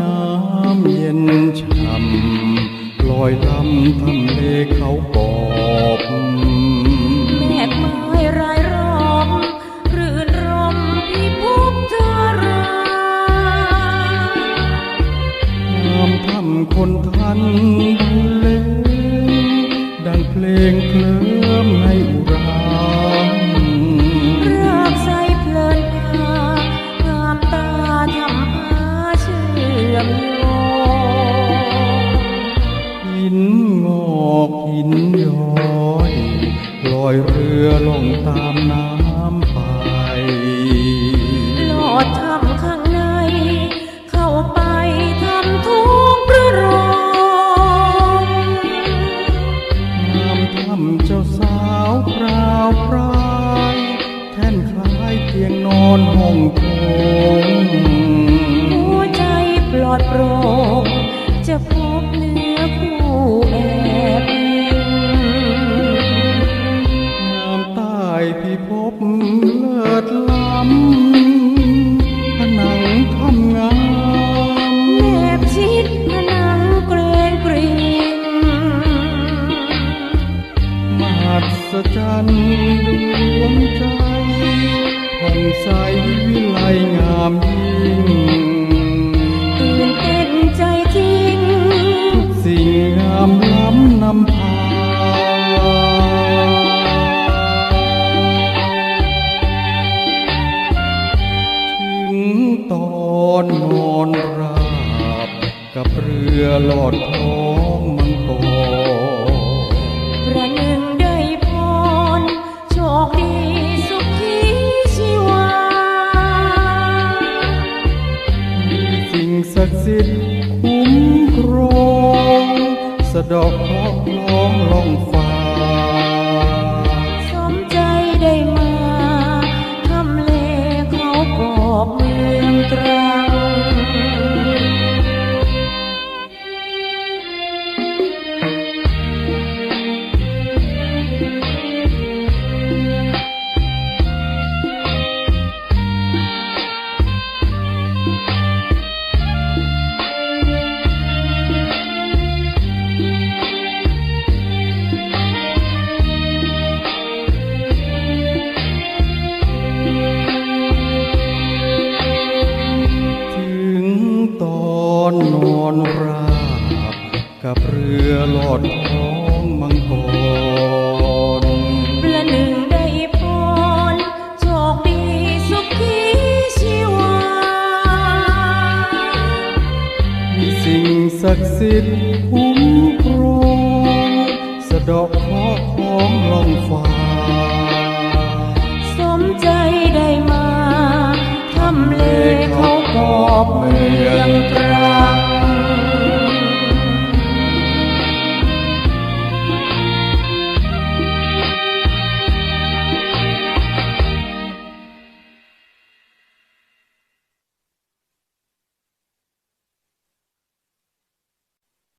น้ำเย็นช่ำลอยลำทำเลเขาปอบแม่ไม้รายรอบรื่นรมพี่พบเธอราน้ำทำคนทันบุญเลดังเพลงเคลิอ รือลงตามน้ำไปลอดทำข้างใน เข้าไปทำทุกประโรมงามทำเจ้าสาวพราวพรายแท่นคล้ายเตียงนอนห้องโถงหัวใจปลอดโปร่งจะพบเนื้อคู่ พิภพเลิศล้ำผนังทำงามแนบชิดผนังเกรงเกรียงมหัศจรรย์ เรือลอดท้องมังกรประหนึ่งได้พรโชคดีสุขีชีวา มีสิ่งศักดิ์สิทธิ์คุ้มครอง สะดอกเคราะห์ร้องล่องฟ้า กับเรือลอดท้องมังกรประหนึ่งได้พรโชคดีสุขีชีวา มีสิ่งศักดิ์สิทธิ์คุ้มครองสะเดอกเคราะห์ของล่องฟ้า สมใจได้มาทำเลเขากอบเมือง